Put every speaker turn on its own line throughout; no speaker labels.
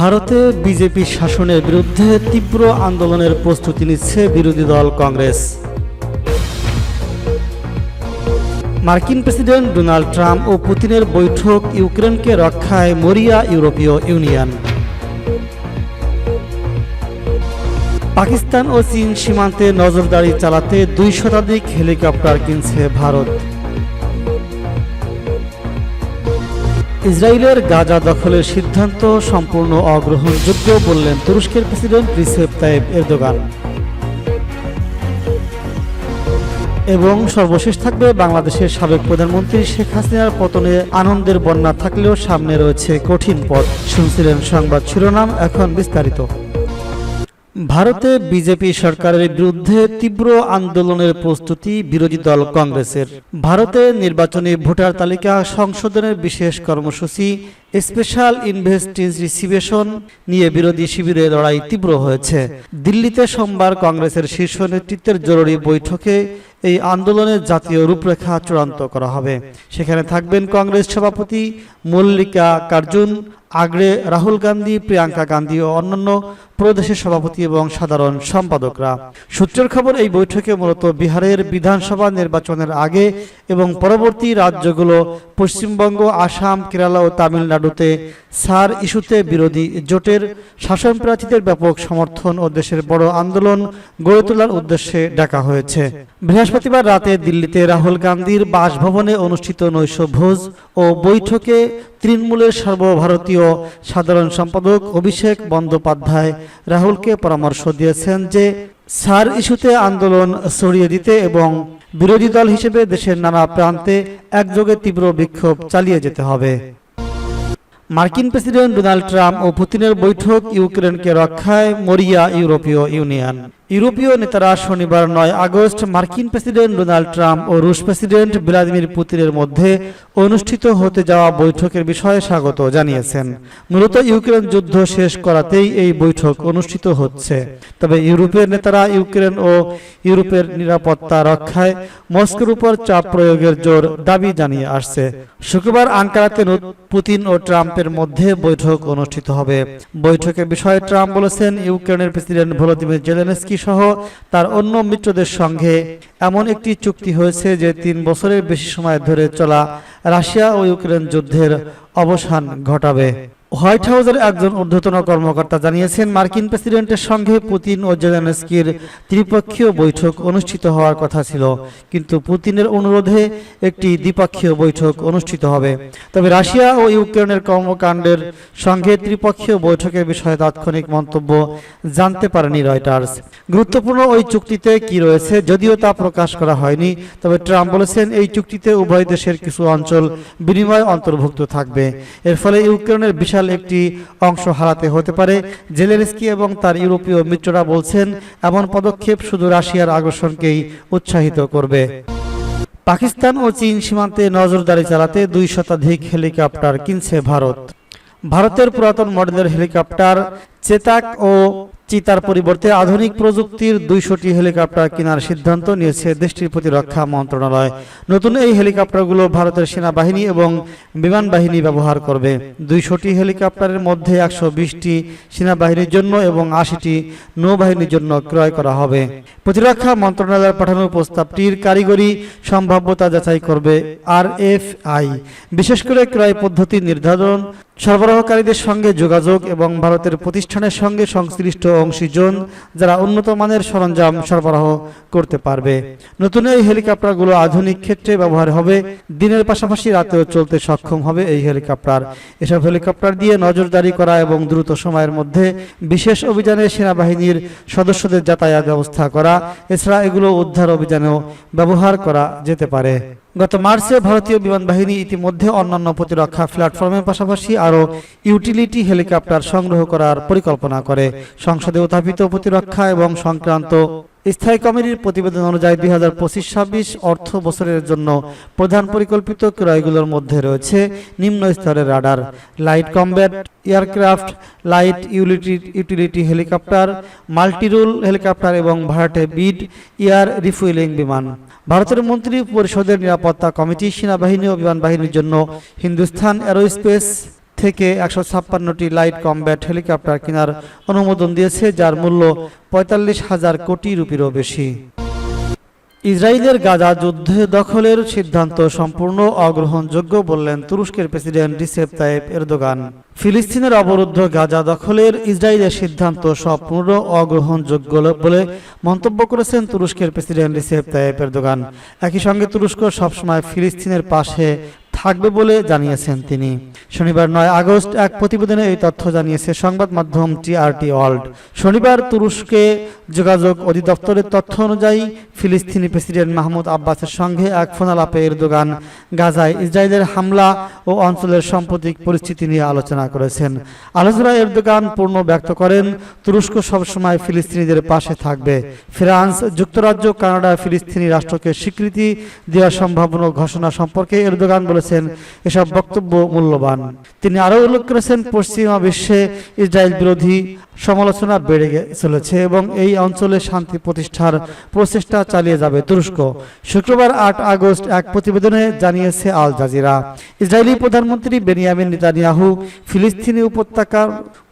ভারতে বিজেপি শাসনের বিরুদ্ধে তীব্র আন্দোলনের প্রস্তুতি নিচ্ছে বিরোধী দল কংগ্রেস মার্কিন প্রেসিডেন্ট ডোনাল্ড ট্রাম্প ও পুতিনের বৈঠক ইউক্রেনকে রক্ষায় মরিয়া ইউরোপীয় ইউনিয়ন পাকিস্তান ও চীন সীমান্তে নজরদারি চালাতে দুই শতাধিক হেলিকপ্টার কিনছে ভারত ইসরায়েলের গাজা দখলের সিদ্ধান্ত সম্পূর্ণ অগ্রহণযোগ্য বললেন তুরস্কের প্রেসিডেন্ট রিসেপ তাইব এরদোগান এবং সর্বশেষ থাকবে বাংলাদেশের সাবেক প্রধানমন্ত্রী শেখ হাসিনার পতনে আনন্দের বন্যা থাকলেও সামনে রয়েছে কঠিন পথ শুনছিলেন সংবাদ শিরোনাম এখন বিস্তারিত ভারতে বিজেপি সরকারের বিরুদ্ধে তীব্র আন্দোলনের প্রস্তুতি বিরোধী দল কংগ্রেসের ভারতে নির্বাচনী ভোটার তালিকা সংশোধনের বিশেষ কর্মসূচি স্পেশাল ইনভেস্টিস রিসিভেশন নিয়ে বিরোধী শিবিরে লড়াই তীব্র হয়েছে দিল্লিতে সোমবার কংগ্রেসের শীর্ষ নেতৃত্বের জরুরি বৈঠকে এই আন্দোলনের জাতীয় রূপরেখা চূড়ান্ত করা হবে সেখানে থাকবেন কংগ্রেস সভাপতি মল্লিকা কার্জুন আগ্রে রাহুল গান্ধী প্রিয়াঙ্কা গান্ধী ও অন্যান্য প্রদেশের সভাপতি এবং সাধারণ সম্পাদকরা সূত্রের খবর এই বৈঠকে মূলত বিহারের বিধানসভা নির্বাচনের আগে এবং পরবর্তী রাজ্যগুলো পশ্চিমবঙ্গ আসাম কেরালা ও তামিলনাড়ুতে সার ইস্যুতে বিরোধী জোটের প্রার্থীদের ব্যাপক সমর্থন ও দেশের বড় আন্দোলন গড়ে তোলার উদ্দেশ্যে ডাকা হয়েছে বৃহস্পতিবার রাতে দিল্লিতে রাহুল গান্ধীর বাসভবনে অনুষ্ঠিত নৈশ ভোজ ও বৈঠকে তৃণমূলের সর্বভারতীয় সাধারণ সম্পাদক অভিষেক বন্দ্যোপাধ্যায় রাহুলকে পরামর্শ দিয়েছেন যে সার ইস্যুতে আন্দোলন সরিয়ে দিতে এবং বিরোধী দল হিসেবে দেশের নানা প্রান্তে একযোগে তীব্র বিক্ষোভ চালিয়ে যেতে হবে মার্কিন প্রেসিডেন্ট ডোনাল্ড ট্রাম্প ও পুতিনের বৈঠক ইউক্রেনকে রক্ষায় মরিয়া ইউরোপীয় ইউনিয়ন ইউরোপীয় নেতারা শনিবার নয় আগস্ট মার্কিন প্রেসিডেন্ট ডোনাল্ড ট্রাম্প ও রুশ প্রেসিডেন্ট ভ্লাদিমির পুতিনের মধ্যে অনুষ্ঠিত হতে যাওয়া বৈঠকের বিষয়ে স্বাগত জানিয়েছেন মূলত ইউক্রেন যুদ্ধ শেষ করাতেই এই বৈঠক অনুষ্ঠিত হচ্ছে তবে ইউরোপের নেতারা ইউক্রেন ও ইউরোপের নিরাপত্তা রক্ষায় মস্কোর উপর চাপ প্রয়োগের জোর দাবি জানিয়ে আসছে শুক্রবার আঙ্কারাতে পুতিন ও ট্রাম্পের মধ্যে বৈঠক অনুষ্ঠিত হবে বৈঠকের বিষয়ে ট্রাম্প বলেছেন ইউক্রেনের প্রেসিডেন্ট ভলোদিমির জেলেনস্কি সহ তার অন্য মিত্রদের সঙ্গে এমন একটি চুক্তি হয়েছে যে তিন বছরের বেশি সময় ধরে চলা রাশিয়া ও ইউক্রেন যুদ্ধের অবসান ঘটাবে হোয়াইট হাউসের একজন ঊর্ধ্বতন কর্মকর্তা জানিয়েছেন মার্কিন প্রেসিডেন্টের সঙ্গে পুতিন ও জেলেনস্কির ত্রিপক্ষীয় বৈঠক অনুষ্ঠিত হওয়ার কথা ছিল কিন্তু পুতিনের অনুরোধে একটি দ্বিপক্ষীয় বৈঠক অনুষ্ঠিত হবে তবে রাশিয়া ও ইউক্রেনের কর্মকাণ্ডের সঙ্গে ত্রিপক্ষীয় বৈঠকের বিষয়ে তাৎক্ষণিক মন্তব্য জানতে পারেনি রয়টার্স গুরুত্বপূর্ণ ওই চুক্তিতে কি রয়েছে যদিও তা প্রকাশ করা হয়নি তবে ট্রাম্প বলেছেন এই চুক্তিতে উভয় দেশের কিছু অঞ্চল বিনিময় অন্তর্ভুক্ত থাকবে এর ফলে ইউক্রেনের বিষয় বিশাল একটি অংশ হারাতে হতে পারে জেলেনস্কি এবং তার ইউরোপীয় মিত্ররা বলছেন এমন পদক্ষেপ শুধু রাশিয়ার আগ্রাসনকেই উৎসাহিত করবে পাকিস্তান ও চীন সীমান্তে নজরদারি চালাতে দুই শতাধিক হেলিকপ্টার কিনছে ভারত ভারতের পুরাতন মডেলের হেলিকপ্টার চেতাক ও চিতার পরিবর্তে আধুনিক প্রযুক্তির দুইশোটি হেলিকপ্টার কেনার সিদ্ধান্ত নিয়েছে দেশটির প্রতিরক্ষা মন্ত্রণালয় নতুন এই হেলিকপ্টারগুলো ভারতের সেনাবাহিনী এবং বিমান বাহিনী ব্যবহার করবে দুইশোটি হেলিকপ্টারের মধ্যে একশো বিশটি সেনাবাহিনীর জন্য এবং আশিটি নৌবাহিনীর জন্য ক্রয় করা হবে প্রতিরক্ষা মন্ত্রণালয়ের পাঠানো প্রস্তাবটির কারিগরি সম্ভাব্যতা যাচাই করবে আর এফ আই বিশেষ করে ক্রয় পদ্ধতি নির্ধারণ সরবরাহকারীদের সঙ্গে যোগাযোগ এবং ভারতের প্রতিষ্ঠা প্রতিষ্ঠানের সঙ্গে সংশ্লিষ্ট অংশীজন যারা উন্নত মানের সরঞ্জাম সরবরাহ করতে পারবে নতুন এই হেলিকপ্টারগুলো আধুনিক ক্ষেত্রে ব্যবহার হবে দিনের পাশাপাশি রাতেও চলতে সক্ষম হবে এই হেলিকপ্টার এসব হেলিকপ্টার দিয়ে নজরদারি করা এবং দ্রুত সময়ের মধ্যে বিশেষ অভিযানে সেনাবাহিনীর সদস্যদের যাতায়াত ব্যবস্থা করা এছাড়া এগুলো উদ্ধার অভিযানেও ব্যবহার করা যেতে পারে গত মার্চে ভারতীয় বিমান বাহিনী ইতিমধ্যে অন্যান্য প্রতিরক্ষা প্ল্যাটফর্মের পাশাপাশি আরও ইউটিলিটি হেলিকপ্টার সংগ্রহ করার পরিকল্পনা করে সংসদে উত্থাপিত প্রতিরক্ষা এবং সংক্রান্ত স্থায়ী কমিটির প্রতিবেদন অনুযায়ী দুই হাজার পঁচিশ ছাব্বিশ অর্থ বছরের জন্য প্রধান পরিকল্পিত ক্রয়গুলোর মধ্যে রয়েছে নিম্ন স্তরের radar light combat aircraft light utility utility helicopter multirole helicopter এবং ভাড়াটে বিড এয়ার রিফুয়েলিং বিমান ভারতের মন্ত্রী পরিষদের নিরাপত্তা কমিটি সেনাবাহিনী ও বিমান বাহিনীর জন্য হিন্দুস্থান অ্যারোস্পেস থেকে একশো ছাপ্পান্নটি লাইট কমব্যাট হেলিকপ্টার কেনার অনুমোদন দিয়েছে যার মূল্য পঁয়তাল্লিশ হাজার কোটি রুপিরও বেশি ইসরায়েলের গাজা যুদ্ধে দখলের সিদ্ধান্ত সম্পূর্ণ অগ্রহণযোগ্য বললেন তুরস্কের প্রেসিডেন্ট রিসেপ তাইপ এরদোগান ফিলিস্তিনের অবরুদ্ধ গাজা দখলের ইসরায়েলের সিদ্ধান্ত সম্পূর্ণ অগ্রহণযোগ্য বলে মন্তব্য করেছেন তুরস্কের প্রেসিডেন্ট রিসেপ তাইপ এরদোগান একই সঙ্গে তুরস্ক সবসময় ফিলিস্তিনের পাশে থাকবে বলে জানিয়েছেন তিনি শনিবার নয় আগস্ট এক প্রতিবেদনে এই তথ্য জানিয়েছে সংবাদ মাধ্যম টিআরটি ওয়ার্ল্ড শনিবার তুরস্কে যোগাযোগ অধিদপ্তরের তথ্য অনুযায়ী ফিলিস্তিনি প্রেসিডেন্ট মাহমুদ আব্বাসের সঙ্গে এক ফোনালাপে দোকান গাজায় ইসরায়েলের হামলা ও অঞ্চলের সাম্প্রতিক পরিস্থিতি নিয়ে আলোচনা করেছেন আলোচনা এরদোগান পূর্ণ ব্যক্ত করেন তুরস্ক সবসময় ফিলিস্তিনিদের পাশে থাকবে ফ্রান্স যুক্তরাজ্য কানাডা ফিলিস্তিনি রাষ্ট্রকে স্বীকৃতি দেওয়ার সম্ভাবনা ঘোষণা সম্পর্কে এরদোগান বলেছেন করেছেন এসব বক্তব্য মূল্যবান তিনি আরও উল্লেখ করেছেন পশ্চিমা বিশ্বে ইসরায়েল বিরোধী সমালোচনা বেড়ে চলেছে এবং এই অঞ্চলে শান্তি প্রতিষ্ঠার প্রচেষ্টা চালিয়ে যাবে তুরস্ক শুক্রবার আট আগস্ট এক প্রতিবেদনে জানিয়েছে আল জাজিরা ইসরায়েলি প্রধানমন্ত্রী বেনিয়ামিন নিতানিয়াহু ফিলিস্তিনি উপত্যকার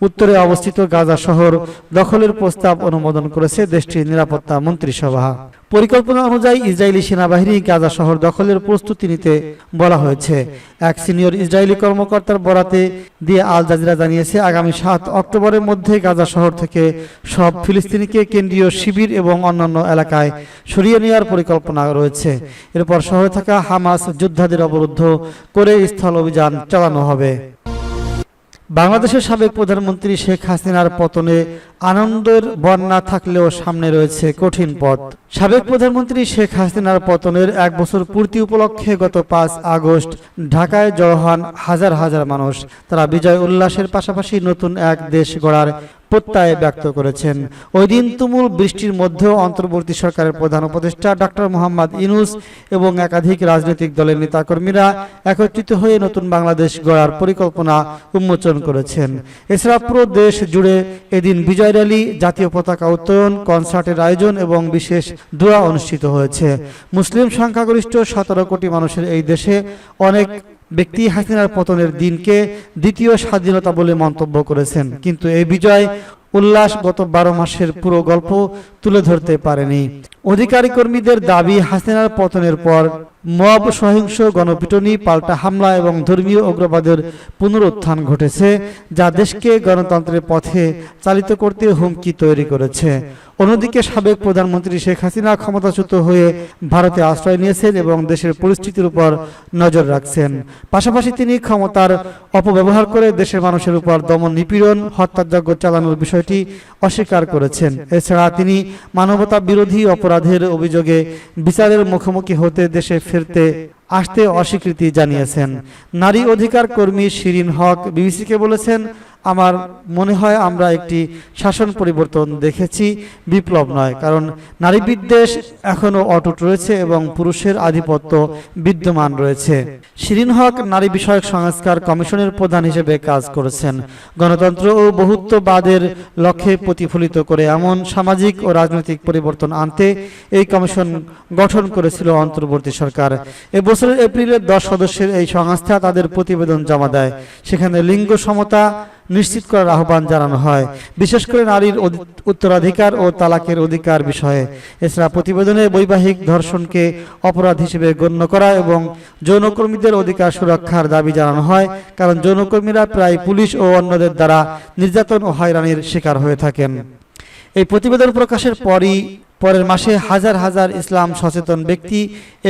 উত্তরে অবস্থিত গাজা শহর দখলের প্রস্তাব অনুমোদন করেছে দেশটির নিরাপত্তা মন্ত্রিসভা পরিকল্পনা অনুযায়ী ইসরায়েলি সেনাবাহিনী গাজা শহর দখলের প্রস্তুতি নিতে বলা হয়েছে এক সিনিয়র ইসরায়েলি কর্মকর্তার বরাতে দিয়ে আল জাজিরা জানিয়েছে আগামী সাত অক্টোবরের মধ্যে গাজা শহর থেকে সব ফিলিস্তিনিকে কেন্দ্রীয় শিবির এবং অন্যান্য এলাকায় সরিয়ে নেওয়ার পরিকল্পনা রয়েছে এরপর শহরে থাকা হামাস যোদ্ধাদের অবরুদ্ধ করে স্থল অভিযান চালানো হবে বাংলাদেশের সাবেক প্রধানমন্ত্রী শেখ হাসিনার পতনে আনন্দের বন্যা থাকলেও সামনে রয়েছে কঠিন পথ সাবেক প্রধানমন্ত্রী শেখ হাসিনার পতনের এক বছর পূর্তি উপলক্ষে গত পাঁচ আগস্ট ঢাকায় জড়ো হন হাজার হাজার মানুষ তারা বিজয় উল্লাসের পাশাপাশি নতুন এক দেশ গড়ার প্রত্যয় ব্যক্ত করেছেন ওই দিন তুমুল বৃষ্টির মধ্যেও অন্তর্বর্তী সরকারের প্রধান উপদেষ্টা ডক্টর মোহাম্মদ ইনুস এবং একাধিক রাজনৈতিক দলের নেতাকর্মীরা একত্রিত হয়ে নতুন বাংলাদেশ গড়ার পরিকল্পনা উন্মোচন করেছেন এছাড়া পুরো দেশ জুড়ে এদিন বিজয় র্যালি জাতীয় পতাকা উত্তোলন কনসার্টের আয়োজন এবং বিশেষ দোয়া অনুষ্ঠিত হয়েছে মুসলিম সংখ্যাগরিষ্ঠ সতেরো কোটি মানুষের এই দেশে অনেক ব্যক্তি হাসিনার পতনের দিনকে দ্বিতীয় স্বাধীনতা বলে মন্তব্য করেছেন কিন্তু এই বিজয় উল্লাস গত বারো মাসের পুরো গল্প তুলে ধরতে পারেনি অধিকারী কর্মীদের দাবি হাসিনার পতনের পর মব সহিংস গণপিটনি পাল্টা হামলা এবং ধর্মীয় অগ্রবাদের পুনরুত্থান ঘটেছে যা দেশকে গণতন্ত্রের পথে চালিত করতে হুমকি তৈরি করেছে অন্যদিকে সাবেক প্রধানমন্ত্রী শেখ হাসিনা ক্ষমতাচ্যুত হয়ে ভারতে আশ্রয় নিয়েছেন এবং দেশের পরিস্থিতির উপর নজর রাখছেন পাশাপাশি তিনি ক্ষমতার অপব্যবহার করে দেশের মানুষের উপর দমন নিপীড়ন হত্যাযজ্ঞ চালানোর বিষয়টি অস্বীকার করেছেন এছাড়া তিনি মানবতা বিরোধী অপরাধের অভিযোগে বিচারের মুখোমুখি হতে দেশে hacerte আসতে অস্বীকৃতি জানিয়েছেন নারী অধিকার কর্মী শিরিন হক বিবিসিকে বলেছেন আমার মনে হয় আমরা একটি শাসন পরিবর্তন দেখেছি বিপ্লব নয় কারণ নারী বিদ্বেষ এখনও অটুট রয়েছে এবং পুরুষের আধিপত্য বিদ্যমান রয়েছে শিরিন হক নারী বিষয়ক সংস্কার কমিশনের প্রধান হিসেবে কাজ করেছেন গণতন্ত্র ও বহুত্ববাদের লক্ষ্যে প্রতিফলিত করে এমন সামাজিক ও রাজনৈতিক পরিবর্তন আনতে এই কমিশন গঠন করেছিল অন্তর্বর্তী সরকার এবছর বছরের এপ্রিলের দশ সদস্যের এই সংস্থা তাদের প্রতিবেদন জমা দেয় সেখানে লিঙ্গ সমতা নিশ্চিত করার আহ্বান জানানো হয় বিশেষ করে নারীর উত্তরাধিকার ও তালাকের অধিকার বিষয়ে এছাড়া প্রতিবেদনে বৈবাহিক ধর্ষণকে অপরাধ হিসেবে গণ্য করা এবং যৌনকর্মীদের অধিকার সুরক্ষার দাবি জানানো হয় কারণ যৌনকর্মীরা প্রায় পুলিশ ও অন্যদের দ্বারা নির্যাতন ও হয়রানির শিকার হয়ে থাকেন এই প্রতিবেদন প্রকাশের পরই পরের মাসে হাজার হাজার ইসলাম সচেতন ব্যক্তি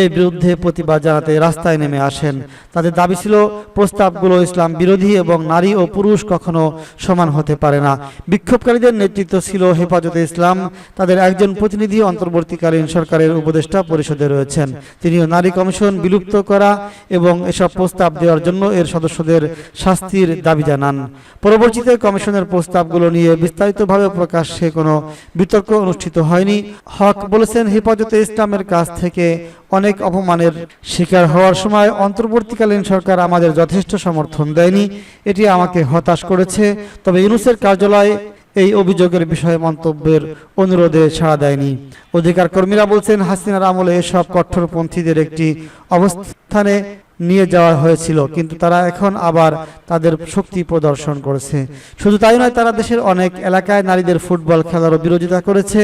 এর বিরুদ্ধে প্রতিবাদ জানাতে রাস্তায় নেমে আসেন তাদের দাবি ছিল প্রস্তাবগুলো ইসলাম বিরোধী এবং নারী ও পুরুষ কখনো সমান হতে পারে না বিক্ষোভকারীদের নেতৃত্ব ছিল হেফাজতে ইসলাম তাদের একজন প্রতিনিধি অন্তর্বর্তীকালীন সরকারের উপদেষ্টা পরিষদে রয়েছেন তিনিও নারী কমিশন বিলুপ্ত করা এবং এসব প্রস্তাব দেওয়ার জন্য এর সদস্যদের শাস্তির দাবি জানান পরবর্তীতে কমিশনের প্রস্তাবগুলো নিয়ে বিস্তারিতভাবে প্রকাশ্যে কোনো বিতর্ক অনুষ্ঠিত হয়নি হক বলেছেন হেফাজতে ইসলামের কাছ থেকে অনেক অপমানের শিকার হওয়ার সময় অন্তর্বর্তীকালীন সরকার আমাদের যথেষ্ট সমর্থন দেয়নি এটি আমাকে হতাশ করেছে তবে ইউনুসের কার্যালয় এই অভিযোগের বিষয়ে মন্তব্যের অনুরোধে সাড়া দেয়নি অধিকার কর্মীরা বলছেন হাসিনার আমলে এসব কঠোরপন্থীদের একটি অবস্থানে নিয়ে যাওয়া হয়েছিল কিন্তু তারা এখন আবার তাদের শক্তি প্রদর্শন করেছে শুধু তাই নয় তারা দেশের অনেক এলাকায় নারীদের ফুটবল খেলারও বিরোধিতা করেছে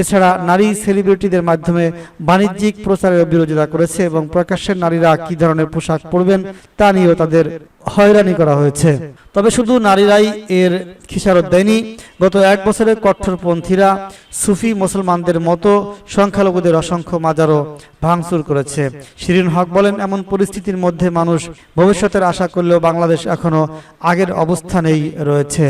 এছাড়া নারী সেলিব্রিটিদের মাধ্যমে বাণিজ্যিক প্রচারেরও বিরোধিতা করেছে এবং প্রকাশ্যে নারীরা কী ধরনের পোশাক পরবেন তা নিয়েও তাদের হয়রানি করা হয়েছে তবে শুধু নারীরাই এর খিসারত দেয়নি গত এক বছরে কট্টরপন্থীরা সুফি মুসলমানদের মতো সংখ্যালঘুদের অসংখ্য মাজারও ভাঙচুর করেছে শিরিন হক বলেন এমন পরিস্থিতির মধ্যে মানুষ ভবিষ্যতের আশা করলেও বাংলাদেশ এখনও আগের অবস্থানেই রয়েছে